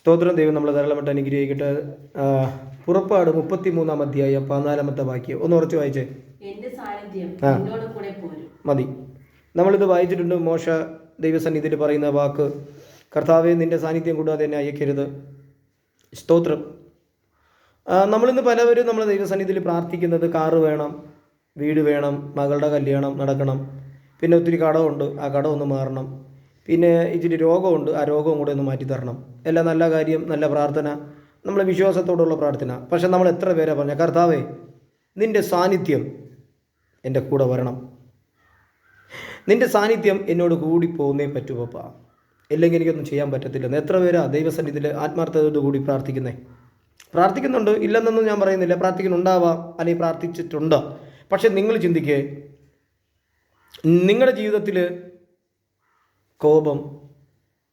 സ്തോത്രം ദൈവം നമ്മൾ ധാരാളമായിട്ട് അനുഗ്രഹിക്കട്ടെ. പുറപ്പാട് മുപ്പത്തി മൂന്നാം അധ്യായം പതിനാലാമത്തെ വാക്യം. ഒന്ന് ഉറച്ചു വായിച്ചേ. ആ. മതി. നമ്മളിത് വായിച്ചിട്ടുണ്ട്. മോശ ദൈവസന്നിധിയിൽ പറയുന്ന വാക്ക്. കർത്താവെ നിന്റെ സാന്നിധ്യം കൂടാതെ എന്നെ അയക്കരുത്. സ്തോത്രം. നമ്മളിന്ന് പലവരും നമ്മൾ ദൈവസന്നിധിയിൽ പ്രാർത്ഥിക്കുന്നത് കാറ് വേണം വീട് വേണം മകളുടെ കല്യാണം നടക്കണം. പിന്നെ ഒത്തിരി കടമുണ്ട് ആ കടം ഒന്ന് മാറണം. പിന്നെ ഇച്ചിരി രോഗമുണ്ട് ആ രോഗവും കൂടെ ഒന്ന് മാറ്റി തരണം. എല്ലാം നല്ല കാര്യം നല്ല പ്രാർത്ഥന നമ്മളെ വിശ്വാസത്തോടുള്ള പ്രാർത്ഥന. പക്ഷെ നമ്മൾ എത്ര പേരാ പറഞ്ഞ? കർത്താവേ നിന്റെ സാന്നിധ്യം എന്റെ കൂടെ വരണം. നിന്റെ സാന്നിധ്യം എന്നോട് കൂടി പോകുന്നേ പറ്റൂ പപ്പ. ഇല്ലെങ്കിൽ എനിക്കൊന്നും ചെയ്യാൻ പറ്റത്തില്ല. എത്ര പേരാ ദൈവസന്നിധിയിൽ ആത്മാർത്ഥതയോട് കൂടി പ്രാർത്ഥിക്കുന്നേ? പ്രാർത്ഥിക്കുന്നുണ്ട്? ഇല്ലെന്നൊന്നും ഞാൻ പറയുന്നില്ല. പ്രാർത്ഥിക്കുന്നുണ്ടാവാം അല്ലെങ്കിൽ പ്രാർത്ഥിച്ചിട്ടുണ്ട്. പക്ഷെ നിങ്ങൾ ചിന്തിക്കേ നിങ്ങളുടെ ജീവിതത്തിൽ കോപം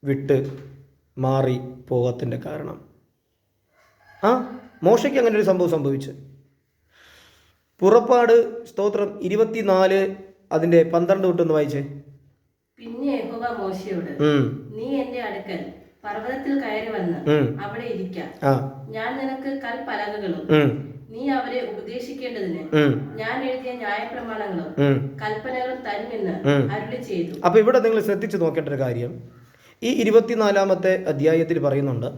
വിട്ട് മാറി പോകത്തിന്റെ കാരണം. ആ മോശയ്ക്ക് അങ്ങനെ ഒരു സംഭവം സംഭവിച്ചു. പുറപ്പാട് സ്തോത്രം ഇരുപത്തിനാല് അതിന്റെ പന്ത്രണ്ട് തൊട്ടൊന്ന് വായിച്ചേ. പിന്നെ യഹോവ മോശയോട് നീ എന്റെ അടുക്കൽ പർവതത്തിൽ കയറി വന്ന് അവിടെ ഇരിക്കാം. ഞാൻ നിനക്ക് കൽപ്പലകകളും നീ അവരെ ഉപദേശിക്കേണ്ടതിന് ഞാൻ എഴുതിയ ന്യായപ്രമാണങ്ങളും. കൽപ്പനകളും തരുമെന്ന് ഉം. അരുളി ചെയ്തു. അപ്പോൾ ഇവിടെ നിങ്ങൾ ശ്രദ്ധിച്ചു നോക്കേണ്ട ഒരു കാര്യം. ഈ ഇരുപത്തിനാലാമത്തെ അധ്യായത്തിൽ പറയുന്നുണ്ട്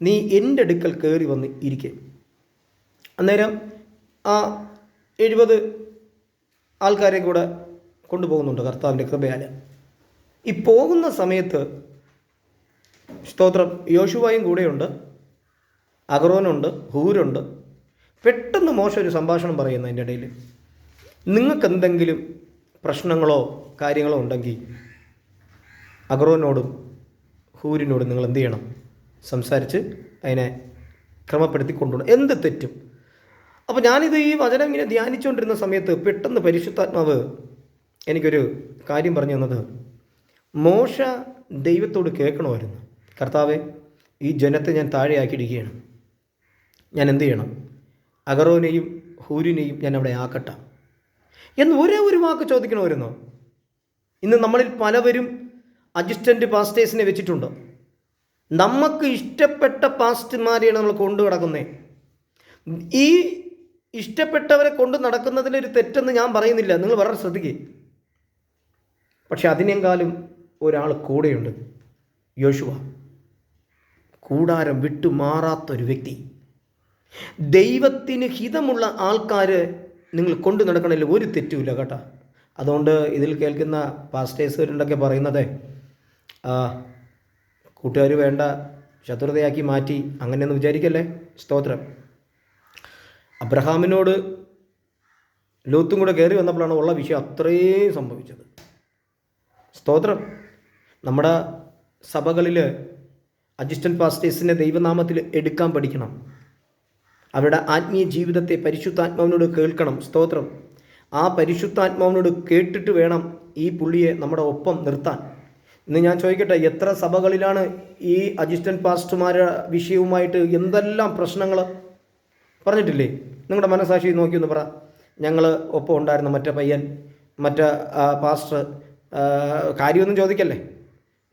നീ എന്റെ അടുക്കൽ കയറി വന്ന് ഇരിക്കെ. അന്നേരം ആ എഴുപത് ആൾക്കാരെ കൂടെ കൊണ്ടുപോകുന്നുണ്ട് കർത്താവിന്റെ കൃപയാൽ ഈ പോകുന്ന സമയത്ത് സ്തോത്രം യോശുവായും കൂടെയുണ്ട് അഗറോനുണ്ട് ഹൂരുണ്ട് പെട്ടെന്ന് മോശം ഒരു സംഭാഷണം പറയുന്നു അതിന്റെ ഇടയിൽ. നിങ്ങൾക്ക് എന്തെങ്കിലും പ്രശ്നങ്ങളോ കാര്യങ്ങളോ ഉണ്ടെങ്കിൽ അഗ്രോനോടും ഹൂരിനോടും നിങ്ങൾ എന്ത് ചെയ്യണം? സംസാരിച്ച് അതിനെ ക്രമപ്പെടുത്തി കൊണ്ടുപോകണം എന്ത് തെറ്റും? അപ്പോൾ ഞാനിത് ഈ വചനം ഇങ്ങനെ ധ്യാനിച്ചുകൊണ്ടിരുന്ന സമയത്ത് പെട്ടെന്ന് പരിശുദ്ധാത്മാവ് എനിക്കൊരു കാര്യം പറഞ്ഞു തന്നത്. മോശ ദൈവത്തോട് കേൾക്കണമായിരുന്നു. കർത്താവെ ഈ ജനത്തെ ഞാൻ താഴെയാക്കിയിരിക്കുകയാണ് ഞാൻ എന്ത് ചെയ്യണം? അഗറോനെയും ഹൂരിനെയും ഞാൻ അവിടെ ആക്കട്ടെ. എന്ന് ഒരേ ഒരു വാക്ക് ചോദിക്കണമായിരുന്നോ. ഇന്ന് നമ്മളിൽ പലവരും അസിസ്റ്റന്റ് പാസ്റ്റേഴ്സിനെ വെച്ചിട്ടുണ്ട്. നമുക്ക് ഇഷ്ടപ്പെട്ട പാസ്റ്റർമാരെയാണ് നമ്മൾ കൊണ്ടു നടക്കുന്നത് ഈ ഇഷ്ടപ്പെട്ടവരെ കൊണ്ട് നടക്കുന്നതിലൊരു തെറ്റെന്ന് ഞാൻ പറയുന്നില്ല. നിങ്ങൾ വളരെ ശ്രദ്ധിക്കുക പക്ഷെ അതിനേക്കാളും ഒരാൾ കൂടെയുണ്ട്. യോശുവ. കൂടാരം വിട്ടു മാറാത്തൊരു വ്യക്തി. ദൈവത്തിന് ഹിതമുള്ള ആൾക്കാർ നിങ്ങൾ കൊണ്ടു നടക്കണതിൽ ഒരു തെറ്റുമില്ല കേട്ടോ. അതുകൊണ്ട് ഇതിൽ കേൾക്കുന്ന പാസ്റ്റേഴ്സുകാരുണ്ടൊക്കെ പറയുന്നത് കൂട്ടുകാർ വേണ്ട ശത്രുതയാക്കി മാറ്റി അങ്ങനെയൊന്നും വിചാരിക്കല്ലേ? സ്തോത്രം. അബ്രഹാമിനോട് ലോത്തും കൂടെ കയറി വന്നപ്പോഴാണ് ഉള്ള വിഷയം അത്രയും സംഭവിച്ചത്. സ്തോത്രം. നമ്മുടെ സഭകളിൽ അസിസ്റ്റന്റ് പാസ്റ്റേഴ്സിനെ ദൈവനാമത്തിൽ എടുക്കാൻ പഠിക്കണം. അവരുടെ ആത്മീയ ജീവിതത്തെ പരിശുദ്ധാത്മാവിനോട് കേൾക്കണം സ്തോത്രം. ആ പരിശുദ്ധാത്മാവിനോട് കേട്ടിട്ട് വേണം ഈ പുള്ളിയെ നമ്മുടെ ഒപ്പം നിർത്താൻ. ഇന്ന് ഞാൻ ചോദിക്കട്ടെ എത്ര സഭകളിലാണ് ഈ അസിസ്റ്റന്റ് പാസ്റ്റർമാരുടെ വിഷയവുമായിട്ട് എന്തെല്ലാം പ്രശ്നങ്ങൾ? പറഞ്ഞിട്ടില്ലേ? നിങ്ങളുടെ മനസാക്ഷി നോക്കി ഒന്ന് പറ. ഞങ്ങൾ ഒപ്പം ഉണ്ടായിരുന്ന മറ്റേ പയ്യൻ മറ്റേ പാസ്റ്റർ കാര്യമൊന്നും ചോദിക്കല്ലേ?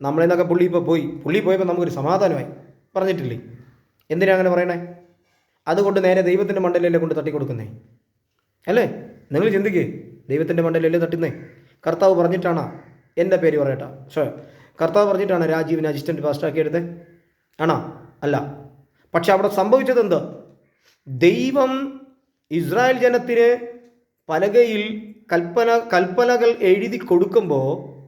നമ്മളിൽ പുള്ളി ഇപ്പോൾ പോയി. പുള്ളി പോയപ്പോൾ നമുക്കൊരു സമാധാനമായി. പറഞ്ഞിട്ടില്ലേ? എന്തിനാ അങ്ങനെ പറയണേ? അതുകൊണ്ട് നേരെ ദൈവത്തിന്റെ മണ്ടലല്ലേ കൊണ്ട് തട്ടിക്കൊടുക്കുന്നേ. അല്ലേ? നിങ്ങൾ ചിന്തിക്കേ ദൈവത്തിന്റെ മണ്ടലല്ലേ തട്ടുന്നേ. കർത്താവ് പറഞ്ഞിട്ടാണ് എന്റെ പേര് പറയട്ടാ. ഷോ കർത്താവ് പറഞ്ഞിട്ടാണ് രാജീവിനെ അസിസ്റ്റന്റ് പാസ്റ്റാക്കി എടുത്തേ. ആണോ? അല്ല. പക്ഷെ അവിടെ സംഭവിച്ചത് എന്ത് ദൈവം ഇസ്രായേൽ ജനത്തിന് പലകയിൽ കൽപ്പന കൽപ്പനകൾ എഴുതി കൊടുക്കുമ്പോൾ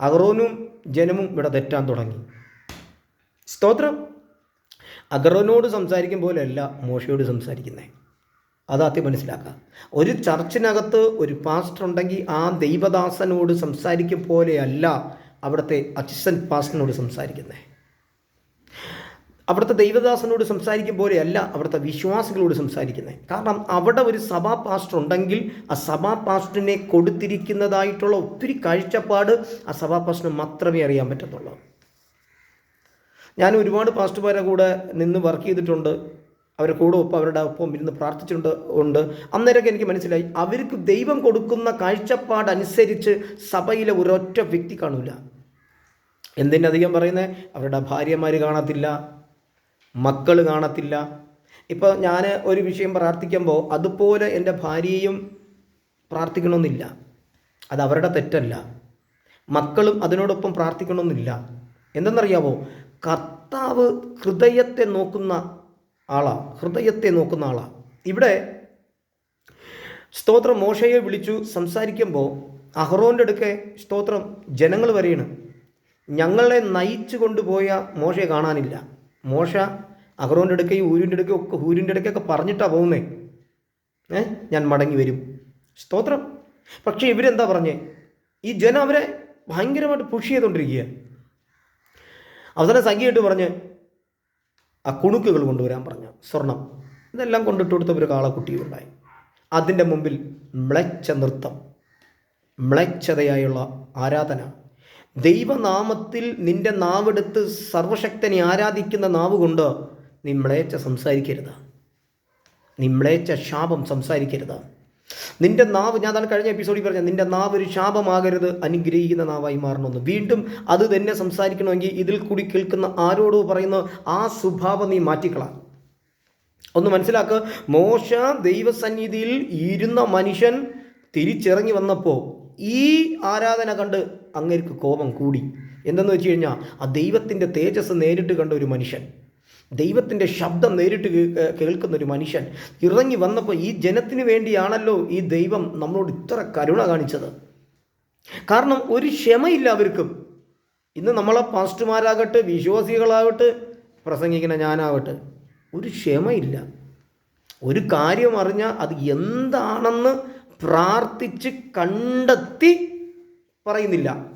അഹ്റോനും ജനമും ഇവിടെ തെറ്റാൻ തുടങ്ങി. സ്തോത്രം. അഗറോനോട് സംസാരിക്കും പോലെയല്ല മോശയോട് സംസാരിക്കുന്നത് അതാദ്യം മനസ്സിലാക്കുക. ഒരു ചർച്ചിനകത്ത് ഒരു പാസ്റ്റർ ഉണ്ടെങ്കിൽ ആ ദൈവദാസനോട് സംസാരിക്കും പോലെയല്ല അവിടുത്തെ അച്ഛൻ പാസ്റ്ററിനോട് സംസാരിക്കുന്നത് അവിടുത്തെ ദൈവദാസനോട് സംസാരിക്കും പോലെയല്ല അവിടുത്തെ വിശ്വാസികളോട് സംസാരിക്കുന്നത് കാരണം അവിടെ ഒരു സഭാ പാസ്റ്റർ ഉണ്ടെങ്കിൽ ആ സഭാ പാസ്റ്ററിനെ കൊടുത്തിരിക്കുന്നതായിട്ടുള്ള ഒത്തിരി കാഴ്ചപ്പാട് ആ സഭാ പാസ്റ്ററിന് മാത്രമേ അറിയാൻ പറ്റത്തുള്ളൂ. ഞാൻ ഒരുപാട് പാസ്റ്റർമാരെ കൂടെ നിന്ന് വർക്ക് ചെയ്തിട്ടുണ്ട്. അവരുടെ കൂടെ ഒപ്പം അവരുടെ ഒപ്പം ഇരുന്ന് പ്രാർത്ഥിച്ചിട്ടുണ്ട് ഉണ്ട്. അന്നേരമൊക്കെ എനിക്ക് മനസ്സിലായി അവർക്ക് ദൈവം കൊടുക്കുന്ന കാഴ്ചപ്പാടനുസരിച്ച് സഭയിലെ ഒരൊറ്റ വ്യക്തി കാണൂല. എന്തിനധികം പറയുന്നത് അവരുടെ ഭാര്യമാർ കാണത്തില്ല മക്കൾ കാണത്തില്ല. ഇപ്പോൾ ഞാൻ ഒരു വിഷയം പ്രാർത്ഥിക്കുമ്പോൾ അതുപോലെ എന്റെ ഭാര്യയും പ്രാർത്ഥിക്കണമെന്നില്ല. അത് അവരുടെ തെറ്റല്ല. മക്കളും അതിനോടൊപ്പം പ്രാർത്ഥിക്കണമെന്നില്ല. എന്തെന്നറിയാവോ? കർത്താവ് ഹൃദയത്തെ നോക്കുന്ന ആളാണ് ഹൃദയത്തെ നോക്കുന്ന ആളാണ് ഇവിടെ സ്തോത്രം മോശയെ വിളിച്ചു സംസാരിക്കുമ്പോൾ അഹ്റോന്റെ അടുക്കെ സ്തോത്രം ജനങ്ങൾ വരെയാണ്. ഞങ്ങളെ നയിച്ചു കൊണ്ടുപോയ മോശയെ കാണാനില്ല. മോശ അഹ്റോന്റെ അടുക്കെ ഊരിന്റെ അടുക്കെ ഒക്കെ ഊരിന്റെ അടുക്കൊക്കെ പറഞ്ഞിട്ടാണ് പോകുന്നേ. ഏ? ഞാൻ മടങ്ങി വരും. സ്തോത്രം. പക്ഷേ ഇവരെന്താ പറഞ്ഞേ? ഈ ജനം അവരെ ഭയങ്കരമായിട്ട് പുഷ് ചെയ്തുകൊണ്ടിരിക്കുക അവസാനം സംഖ്യയിട്ട് പറഞ്ഞ് ആ കുണുക്കുകൾ കൊണ്ടുവരാൻ പറഞ്ഞു സ്വർണം. ഇതെല്ലാം കൊണ്ടിട്ട് കൊടുത്ത ഒരു കാളക്കുട്ടിയുണ്ടായി. അതിന്റെ മുമ്പിൽ മ്ലച്ച നൃത്തം മ്ളച്ചതയായുള്ള ആരാധന. ദൈവനാമത്തിൽ നിന്റെ നാവെടുത്ത് സർവശക്തനെ ആരാധിക്കുന്ന നാവ് കൊണ്ട് നീ മ്ളേച്ച സംസാരിക്കരുത്. നീ മ്ളേച്ച ശാപം സംസാരിക്കരുത്. നിന്റെ നാവ് ഞാൻ കഴിഞ്ഞ എപ്പിസോഡിൽ പറഞ്ഞ നിന്റെ നാവ് ഒരു ശാപമാകരുത് അനുഗ്രഹിക്കുന്ന നാവായി മാറണമെന്ന്. വീണ്ടും അത് തന്നെ സംസാരിക്കണമെങ്കിൽ ഇതിൽ കൂടി കേൾക്കുന്ന ആരോടോ പറയുന്ന ആ സ്വഭാവം നീ മാറ്റിക്കളാം. ഒന്ന് മനസ്സിലാക്കുക മോശ ദൈവസന്നിധിയിൽ ഇരുന്ന മനുഷ്യൻ തിരിച്ചിറങ്ങി വന്നപ്പോൾ ഈ ആരാധന കണ്ട് അങ്ങേർക്ക് കോപം കൂടി. എന്തെന്ന് വെച്ച് കഴിഞ്ഞാൽ ആ ദൈവത്തിന്റെ തേജസ് നേരിട്ട് കണ്ട ഒരു മനുഷ്യൻ. ദൈവത്തിന്റെ ശബ്ദം നേരിട്ട് കേൾക്കുന്ന ഒരു മനുഷ്യൻ ഇറങ്ങി വന്നപ്പോൾ ഈ ജനത്തിന് വേണ്ടിയാണല്ലോ ഈ ദൈവം നമ്മളോട് ഇത്ര കരുണ കാണിച്ചത്. കാരണം ഒരു ക്ഷമയില്ല അവർക്കും. ഇന്ന് നമ്മളെ പാസ്റ്റർമാരാകട്ടെ വിശ്വാസികളാകട്ടെ പ്രസംഗിക്കുന്ന ഞാനാവട്ടെ ഒരു ക്ഷമയില്ല. ഒരു കാര്യം അറിഞ്ഞാൽ അത് എന്താണെന്ന് പ്രാർത്ഥിച്ച് കണ്ടെത്തി പറയുന്നില്ല.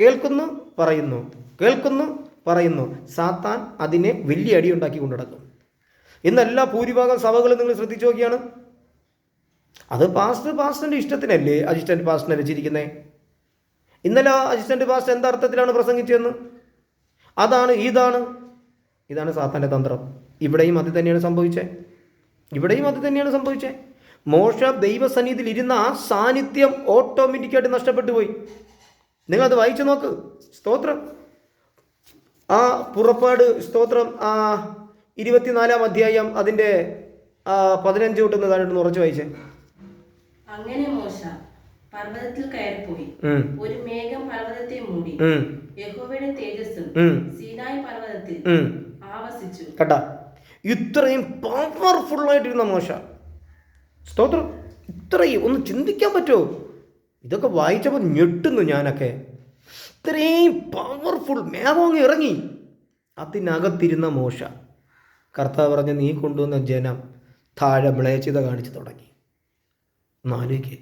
കേൾക്കുന്നു പറയുന്നു. കേൾക്കുന്നു പറയുന്നു സാത്താൻ അതിനെ വലിയ അടി ഉണ്ടാക്കി കൊണ്ടുനടക്കും. എന്നെല്ലാ ഭൂരിഭാഗം സഭകളും നിങ്ങൾ ശ്രദ്ധിച്ചു നോക്കിയാണ്. അത് പാസ്റ്റർ പാസ്റ്ററിന്റെ ഇഷ്ടത്തിനല്ലേ അസിസ്റ്റന്റ് പാസ്റ്ററിനെ വെച്ചിരിക്കുന്നത് ഇന്നലെ അസിസ്റ്റന്റ് പാസ്റ്റർ എന്തർത്ഥത്തിലാണ് പ്രസംഗിച്ചതെന്ന്? അതാണ് ഇതാണ്. ഇതാണ് സാത്താന്റെ തന്ത്രം. ഇവിടെയും അത് തന്നെയാണ് സംഭവിച്ചത് ഇവിടെയും അത് തന്നെയാണ് സംഭവിച്ചത് മോശ ദൈവസന്നിധിയിൽ ഇരുന്ന ആ സാന്നിധ്യം ഓട്ടോമാറ്റിക്കായിട്ട് നഷ്ടപ്പെട്ടു പോയി. നിങ്ങളത് വായിച്ചു നോക്ക്. സ്തോത്രം. ആ പുറപ്പാട് സ്തോത്രം ആ ഇരുപത്തിനാലാം അധ്യായം അതിന്റെ പതിനഞ്ച് തൊട്ട് താഴെ ഉറച്ചു വായിച്ചേ. അങ്ങനെ മോശ പർവതത്തിൽ കയറിപ്പോയി. ഒരു മേഘം പർവതത്തെ മൂടി. യഹോവയുടെ തേജസ്സും സീനായ് പർവതത്തിൽ ആവസിച്ചു. കേട്ടാ. ഇത്രയും പവർഫുൾ ആയിട്ടിരുന്ന മോശ. സ്തോത്രം ഇത്രയും ഒന്ന് ചിന്തിക്കാൻ പറ്റുമോ? ഇതൊക്കെ വായിച്ചപ്പോൾ ഞെട്ടുന്നു ഞാനൊക്കെ. ഇത്രയും പവർഫുൾ മേവോങ് ഇറങ്ങി. അതിനകത്തിരുന്ന മോശ. കർത്താവ് പറഞ്ഞ നീ കൊണ്ടുവന്ന ജനം താഴെ മ്ലേച്ഛത കാണിച്ചു തുടങ്ങി. നാലേക്ക്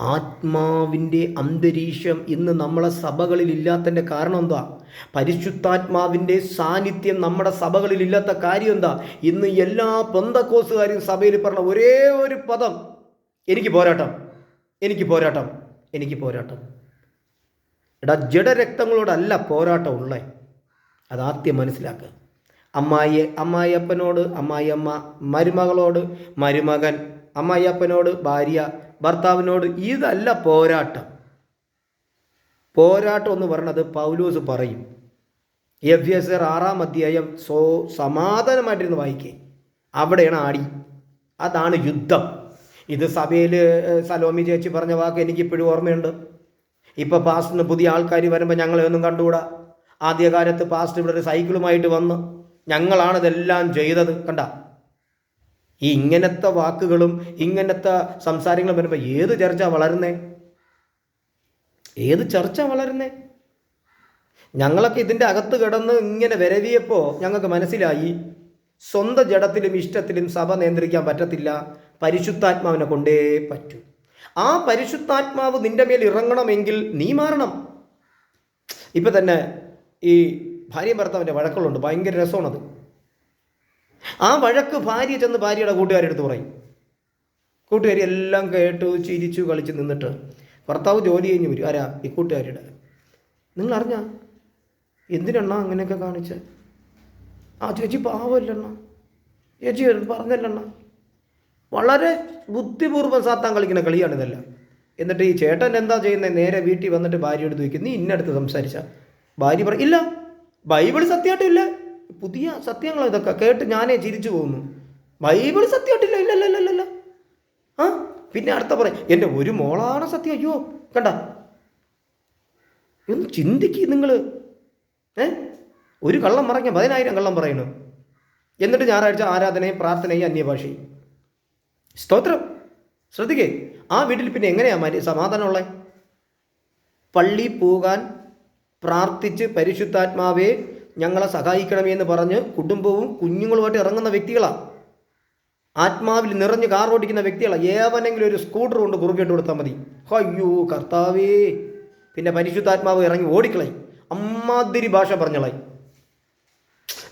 ആത്മാവിന്റെ അന്തരീക്ഷം ഇന്ന് നമ്മളെ സഭകളിൽ ഇല്ലാത്തതിന്റെ കാരണം എന്താ? പരിശുദ്ധാത്മാവിന്റെ സാന്നിധ്യം നമ്മുടെ സഭകളിൽ ഇല്ലാത്ത കാര്യം എന്താ? ഇന്ന് എല്ലാ പന്തക്കോസുകാരും സഭയിൽ പറഞ്ഞ ഒരേ ഒരു പദം. എനിക്ക് പോരാട്ടം. എനിക്ക് പോരാട്ടം. എനിക്ക് പോരാട്ടം. എടാ ജഡരക്തങ്ങളോടല്ല പോരാട്ടം ഉള്ളേ. അതാദ്യം മനസ്സിലാക്കുക അമ്മായി അമ്മായിയപ്പനോട് അമ്മായിയമ്മ മരുമകളോട് മരുമകൻ അമ്മായിയപ്പനോട് ഭാര്യ ഭർത്താവിനോട് ഇതല്ല പോരാട്ടം. പോരാട്ടം എന്ന് പറയുന്നത് പൗലൂസ് പറയും. എഫ് എസ് ആർ ആറാം അധ്യായം സോ സമാധാനമായിട്ടിരുന്ന് വായിക്കേ. അവിടെയാണ് ആടി. അതാണ് യുദ്ധം. ഇത് സഭയിൽ സലോമി ചേച്ചി പറഞ്ഞ വാക്ക് എനിക്കിപ്പോഴും ഓർമ്മയുണ്ട്. ഇപ്പോൾ പാസ്റ്റിന് പുതിയ ആൾക്കാർ വരുമ്പോൾ ഞങ്ങളെ ഒന്നും കണ്ടുകൂടാ? ആദ്യകാലത്ത് പാസ്റ്റ് ഇവിടെ ഒരു സൈക്കിളുമായിട്ട് വന്ന് ഞങ്ങളാണ് ഇതെല്ലാം ചെയ്തത് കണ്ട? ഈ ഇങ്ങനത്തെ വാക്കുകളും ഇങ്ങനത്തെ സംസാരങ്ങളും വരുമ്പോൾ ഏത് ചർച്ച വളരുന്നേ? ഏത് ചർച്ച വളരുന്നേ? ഞങ്ങളൊക്കെ ഇതിന്റെ അകത്ത് കിടന്ന് ഇങ്ങനെ വിരവിയപ്പോൾ ഞങ്ങൾക്ക് മനസ്സിലായി. സ്വന്തം ജഡത്തിലും ഇഷ്ടത്തിലും സഭ നിയന്ത്രിക്കാൻ പറ്റത്തില്ല. പരിശുദ്ധാത്മാവിനെ കൊണ്ടേ പറ്റൂ. ആ പരിശുദ്ധാത്മാവ് നിന്റെ മേൽ ഇറങ്ങണമെങ്കിൽ നീ മാറണം. ഇപ്പം തന്നെ ഈ ഭാര്യ ഭർത്താവിന്റെ വഴക്കുകളുണ്ട്. ഭയങ്കര രസമാണത്. ആ വഴക്ക് ഭാര്യ ചെന്ന് ഭാര്യയുടെ കൂട്ടുകാരെടുത്ത് പറയും. കൂട്ടുകാരി എല്ലാം കേട്ടു ചിരിച്ചു കളിച്ച് നിന്നിട്ട് ഭർത്താവ് ജോലി കഴിഞ്ഞ് വരും. ആരാ? ഈ കൂട്ടുകാരിയുടെ. നിങ്ങൾ അറിഞ്ഞ എന്തിനെണ്ണ അങ്ങനെയൊക്കെ കാണിച്ച്? ആ ചേച്ചി പാവമല്ലെണ്ണ. ചേച്ചി പറഞ്ഞല്ലണ്ണ. വളരെ ബുദ്ധിപൂർവം സാത്താൻ കളിക്കുന്ന കളിയാണ് ഇതെല്ലാം. എന്നിട്ട് ഈ ചേട്ടൻ എന്താ ചെയ്യുന്നത് നേരെ വീട്ടിൽ വന്നിട്ട് ഭാര്യ എടുത്ത് വയ്ക്കും നീ ഇന്നടുത്ത് സംസാരിച്ച. ഭാര്യ പറ ഇല്ല ബൈബിൾ സത്യമായിട്ടില്ല. പുതിയ സത്യങ്ങൾ ഇതൊക്കെ. കേട്ട് ഞാനേ ചിരിച്ചു പോകുന്നു. ബൈബിൾ സത്യമായിട്ടില്ല. ഇല്ല ഇല്ല ഇല്ല ഇല്ല ആ പിന്നെ അടുത്ത പറയും എന്റെ ഒരു മോളാണ് സത്യം. അയ്യോ കണ്ട. ഒന്ന് ചിന്തിക്ക് നിങ്ങൾ ഏ? ഒരു കള്ളം പറഞ്ഞ പതിനായിരം കള്ളം പറയണു. എന്നിട്ട് ഞായറാഴ്ച ആരാധനയും പ്രാർത്ഥനയും അന്യഭാഷയും. സ്തോത്രം. ശ്രദ്ധിക്കേ. ആ വീട്ടിൽ പിന്നെ എങ്ങനെയാണ് മരി സമാധാനമുള്ളത് പള്ളി പോകാൻ പ്രാർത്ഥിച്ച് പരിശുദ്ധാത്മാവെ ഞങ്ങളെ സഹായിക്കണമേ എന്ന് പറഞ്ഞ് കുടുംബവും കുഞ്ഞുങ്ങളുമായിട്ട് ഇറങ്ങുന്ന വ്യക്തികളാണ് ആത്മാവിൽ നിറഞ്ഞ് കാർ ഓടിക്കുന്ന വ്യക്തികളാണ് ഏവനെങ്കിലും ഒരു സ്കൂട്ടർ കൊണ്ട് കുറുക്കിട്ട് കൊടുത്താൽ മതി. അയ്യോ കർത്താവേ. പിന്നെ പരിശുദ്ധാത്മാവ് ഇറങ്ങി ഓടിക്കളയും അമ്മാതിരി ഭാഷ പറഞ്ഞളായി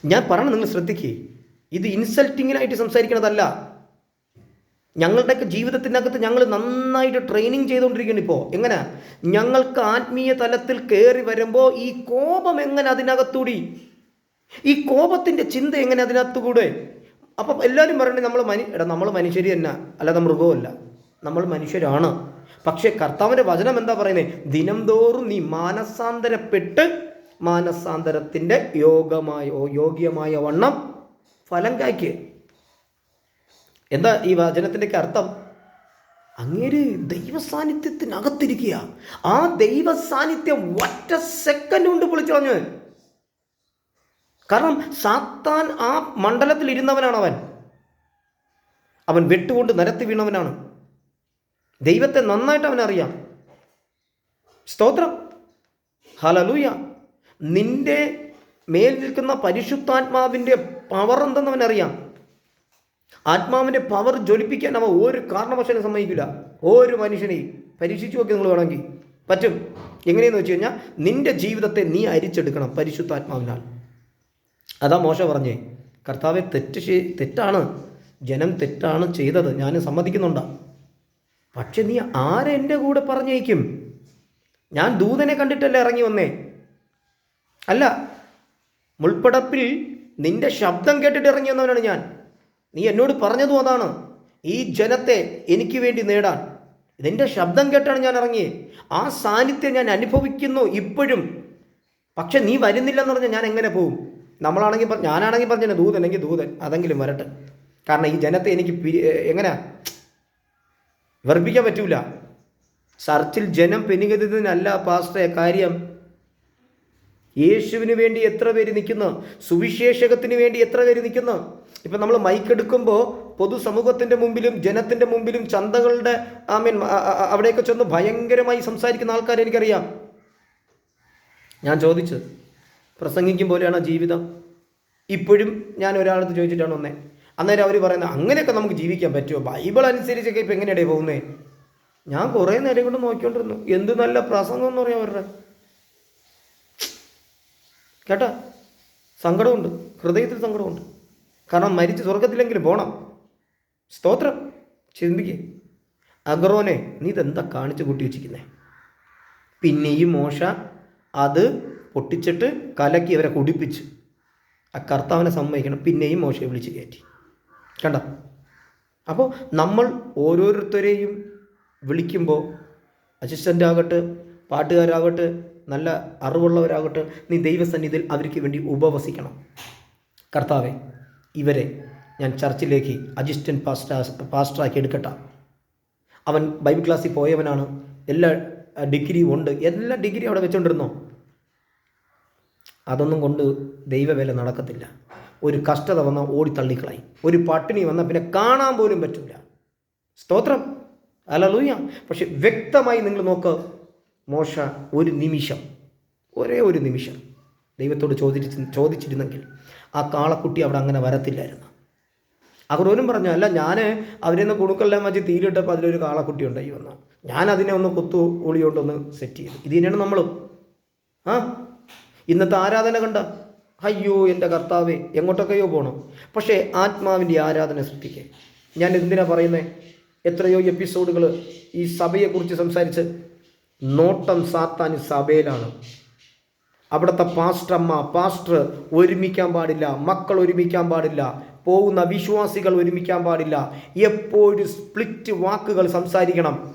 ഞാൻ പറഞ്ഞു നിങ്ങൾ ശ്രദ്ധിക്കേ. ഇത് ഇൻസൾട്ടിങ്ങിനായിട്ട് സംസാരിക്കണതല്ല. ഞങ്ങളുടെയൊക്കെ ജീവിതത്തിനകത്ത് ഞങ്ങൾ നന്നായിട്ട് ട്രെയിനിങ് ചെയ്തുകൊണ്ടിരിക്കുകയാണ് ഇപ്പോൾ എങ്ങനെ? ഞങ്ങൾക്ക് ആത്മീയ തലത്തിൽ കയറി വരുമ്പോൾ ഈ കോപം എങ്ങനെ അതിനകത്തൂടി? ഈ കോപത്തിന്റെ ചിന്ത എങ്ങനെ അതിനകത്തുകൂടെ? അപ്പം എല്ലാവരും പറയണേ നമ്മൾ മനു എടാ നമ്മൾ മനുഷ്യർ തന്നെ. അല്ലാതെ മൃഗവുമല്ല. നമ്മൾ മനുഷ്യരാണ്. പക്ഷേ കർത്താവിന്റെ വചനം എന്താ പറയുന്നത് ദിനം തോറും നീ മാനസാന്തരപ്പെട്ട് മാനസാന്തരത്തിന്റെ യോഗമായ യോഗ്യമായ വണ്ണം ഫലം കായ്ക്ക്. എന്താ ഈ വചനത്തിന്റെയൊക്കെ അർത്ഥം? അങ്ങേര് ദൈവ സാന്നിധ്യത്തിനകത്തിരിക്കുക ആ ദൈവ സാന്നിധ്യം ഒറ്റ സെക്കൻഡ് കൊണ്ട് പൊളിച്ചു കളഞ്ഞു കാരണം സാത്താൻ ആ മണ്ഡലത്തിൽ ഇരുന്നവനാണ് അവൻ അവൻ വെട്ടുകൊണ്ട് നിരത്തി വീണവനാണ്. ദൈവത്തെ നന്നായിട്ട് അവനറിയാം സ്തോത്രം. ഹലലൂയ നിന്റെ മേൽ നിൽക്കുന്ന പരിശുദ്ധാത്മാവിന്റെ പവർ എന്തെന്ന് അവനറിയാം ആത്മാവിന്റെ പവർ ജ്വലിപ്പിക്കാൻ അവ ഒരു കാരണവശാലും സമ്മതിക്കില്ല. ഒരു മനുഷ്യനെയും പരീക്ഷിച്ചു നോക്കി നിങ്ങൾ വേണമെങ്കിൽ. പറ്റും. എങ്ങനെയെന്ന് വെച്ച് കഴിഞ്ഞാൽ നിന്റെ ജീവിതത്തെ നീ അരിച്ചെടുക്കണം പരിശുദ്ധാത്മാവിനാൽ. അതാ മോശം പറഞ്ഞേ. കർത്താവെ തെറ്റ് തെറ്റാണ്. ജനം തെറ്റാണ് ചെയ്തത്. ഞാൻ സമ്മതിക്കുന്നുണ്ട്. പക്ഷെ നീ ആരെ എന്റെ കൂടെ പറഞ്ഞേക്കും ഞാൻ ദൂതനെ കണ്ടിട്ടല്ലേ ഇറങ്ങി വന്നേ? അല്ല മുൾപ്പടപ്പിൽ നിന്റെ ശബ്ദം കേട്ടിട്ട് ഇറങ്ങി വന്നവനാണ് ഞാൻ. നീ എന്നോട് പറഞ്ഞതും അതാണ്. ഈ ജനത്തെ എനിക്ക് വേണ്ടി നേടാൻ. ഇതിന്റെ ശബ്ദം കേട്ടാണ് ഞാൻ ഇറങ്ങിയത് ആ സാന്നിധ്യം ഞാൻ അനുഭവിക്കുന്നു ഇപ്പോഴും. പക്ഷെ നീ വരുന്നില്ലെന്ന് പറഞ്ഞാൽ ഞാൻ എങ്ങനെ പോകും നമ്മളാണെങ്കിൽ ഞാനാണെങ്കിൽ പറഞ്ഞ ദൂതൻ എങ്കിൽ ദൂതൻ അതെങ്കിലും വരട്ടെ. കാരണം ഈ ജനത്തെ എനിക്ക് എങ്ങനെ? വെറുപ്പിക്കാൻ പറ്റൂല. ചർച്ചിൽ ജനം പെരുകുന്നതിനല്ല പാസ്റ്റേ കാര്യം. യേശുവിന് വേണ്ടി എത്ര പേര് നിൽക്കുന്നു? സുവിശേഷകത്തിന് വേണ്ടി എത്ര പേര് നിൽക്കുന്നു? ഇപ്പം നമ്മൾ മൈക്ക് എടുക്കുമ്പോൾ പൊതുസമൂഹത്തിന്റെ മുമ്പിലും ജനത്തിന്റെ മുമ്പിലും ചന്തകളുടെ ഐ മീൻ അവിടെയൊക്കെ ചെന്ന് ഭയങ്കരമായി സംസാരിക്കുന്ന ആൾക്കാരെ എനിക്കറിയാം. ഞാൻ ചോദിച്ചത് പ്രസംഗിക്കും പോലെയാണ് ജീവിതം? ഇപ്പോഴും ഞാൻ ഒരാളടുത്ത് ചോദിച്ചിട്ടാണ് വന്നേ. അന്നേരം അവർ പറയുന്നത് അങ്ങനെയൊക്കെ നമുക്ക് ജീവിക്കാൻ പറ്റുമോ ബൈബിൾ അനുസരിച്ചൊക്കെ ഇപ്പം എങ്ങനെയാണ് പോകുന്നേ? ഞാൻ കുറേ നേരം കൊണ്ട് നോക്കിക്കൊണ്ടിരുന്നു. എന്ത് നല്ല പ്രസംഗം എന്ന് പറയാം അവരുടെ. കേട്ടാ? സങ്കടമുണ്ട്. ഹൃദയത്തിൽ സങ്കടമുണ്ട്. കാരണം മരിച്ച് സ്വർഗത്തിലെങ്കിലും പോകണം സ്തോത്രം. ചിന്തിക്കുക അഗ്രോനെ നീ ഇതെന്താ കാണിച്ച് കൂട്ടി വെച്ചിരിക്കുന്നേ? ഈ മോശ അത് പൊട്ടിച്ചിട്ട് കലക്കി അവരെ കുടിപ്പിച്ച്. ആ കർത്താവിനെ സമ്മതിക്കണം. പിന്നെയും മോശയെ വിളിച്ച് കയറ്റി. കണ്ട? അപ്പോൾ നമ്മൾ ഓരോരുത്തരെയും വിളിക്കുമ്പോൾ അസിസ്റ്റന്റ് ആകട്ടെ പാട്ടുകാരാകട്ടെ നല്ല അറിവുള്ളവരാകട്ടെ നീ ദൈവസന്നിധിയിൽ അവർക്ക് വേണ്ടി ഉപവസിക്കണം. കർത്താവെ ഇവരെ ഞാൻ ചർച്ചിലേക്ക് അസിസ്റ്റന്റ് പാസ്റ്റാ പാസ്റ്ററാക്കി എടുക്കട്ടെ. അവൻ ബൈബിൾ ക്ലാസ്സിൽ പോയവനാണ്. എല്ലാ ഡിഗ്രിയും ഉണ്ട്. എല്ലാ ഡിഗ്രി അവിടെ വെച്ചുകൊണ്ടിരുന്നോ അതൊന്നും കൊണ്ട് ദൈവവേല നടക്കത്തില്ല. ഒരു കഷ്ടത വന്നാൽ ഓടി തള്ളിക്കളയും. ഒരു പട്ടിണി വന്നാൽ പിന്നെ കാണാൻ പോലും പറ്റില്ല സ്തോത്രം. അലലൂയ പക്ഷെ വ്യക്തമായി നിങ്ങൾ നോക്ക് മോശ ഒരു നിമിഷം ഒരേ ഒരു നിമിഷം ദൈവത്തോട് ചോദിച്ച് ചോദിച്ചിരുന്നെങ്കിൽ ആ കാളക്കുട്ടി അവിടെ അങ്ങനെ വരത്തില്ലായിരുന്നു. അഹ്റോനും പറഞ്ഞു അല്ല ഞാൻ അവരെ ഒന്ന് കുണുക്കെല്ലാം വെച്ച് തീരിട്ടപ്പോൾ അതിലൊരു കാളക്കുട്ടി ഉണ്ടായി വന്നു. ഞാൻ അതിനെ ഒന്ന് കൊത്തു ഒളിയോണ്ടൊന്ന് സെറ്റ് ചെയ്തു. ഇത് തന്നെയാണ് നമ്മളും. ആ ഇന്നത്തെ ആരാധന കണ്ട? അയ്യോ എന്റെ കർത്താവേ എങ്ങോട്ടൊക്കെയോ പോകണം പക്ഷേ ആത്മാവിന്റെ ആരാധന സൃഷ്ടിക്കേ. ഞാൻ എന്തിനാ പറയുന്നത് എത്രയോ എപ്പിസോഡുകൾ ഈ സഭയെക്കുറിച്ച് സംസാരിച്ച് നോട്ടം സാത്താൻ സഭയിലാണ്. അവിടുത്തെ പാസ്റ്റർമ്മ പാസ്റ്റർ ഒരുമിക്കാൻ പാടില്ല മക്കൾ ഒരുമിക്കാൻ പാടില്ല പോകുന്ന വിശ്വാസികൾ ഒരുമിക്കാൻ പാടില്ല. എപ്പോഴും സ്പ്ലിറ്റ് വാക്കുകൾ സംസാരിക്കണം.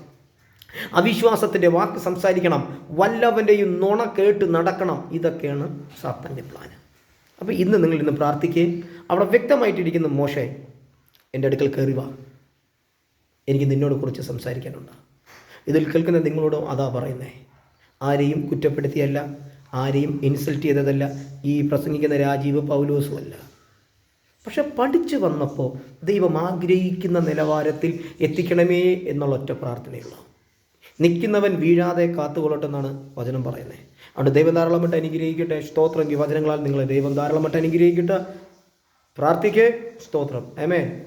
അവിശ്വാസത്തിന്റെ വാക്ക് സംസാരിക്കണം. വല്ലവന്റെയും നുണ കേട്ട് നടക്കണം. ഇതൊക്കെയാണ് സാത്താന്റെ പ്ലാൻ അപ്പോൾ ഇന്ന് നിങ്ങൾ ഇന്ന് പ്രാർത്ഥിക്കുകയും അവിടെ വ്യക്തമായിട്ടിരിക്കുന്ന മോശെ എന്റെ അടുക്കൽ കയറി വാ. എനിക്ക് നിന്നോട് കുറിച്ച് സംസാരിക്കാനുണ്ട്. ഇതിൽ കേൾക്കുന്ന നിങ്ങളോടും അതാ പറയുന്നേ. ആരെയും കുറ്റപ്പെടുത്തിയല്ല. ആരെയും ഇൻസൾട്ട് ചെയ്തതല്ല. ഈ പ്രസംഗിക്കുന്ന രാജീവ് പൗലോസുമല്ല. പക്ഷെ പഠിച്ചു വന്നപ്പോൾ ദൈവം ആഗ്രഹിക്കുന്ന നിലവാരത്തിൽ എത്തിക്കണമേ എന്നുള്ള ഒറ്റ പ്രാർത്ഥനയുള്ളൂ. നിൽക്കുന്നവൻ വീഴാതെ കാത്തുകൊള്ളട്ടെന്നാണ് വചനം പറയുന്നത്. അതുകൊണ്ട് ദൈവം ധാരാളമായിട്ട് അനുഗ്രഹിക്കട്ടെ. സ്തോത്രം വചനങ്ങളാൽ നിങ്ങളെ ദൈവം ധാരാളമായിട്ട് അനുഗ്രഹിക്കട്ടെ. പ്രാർത്ഥിക്കേ. സ്തോത്രം. ഏമേ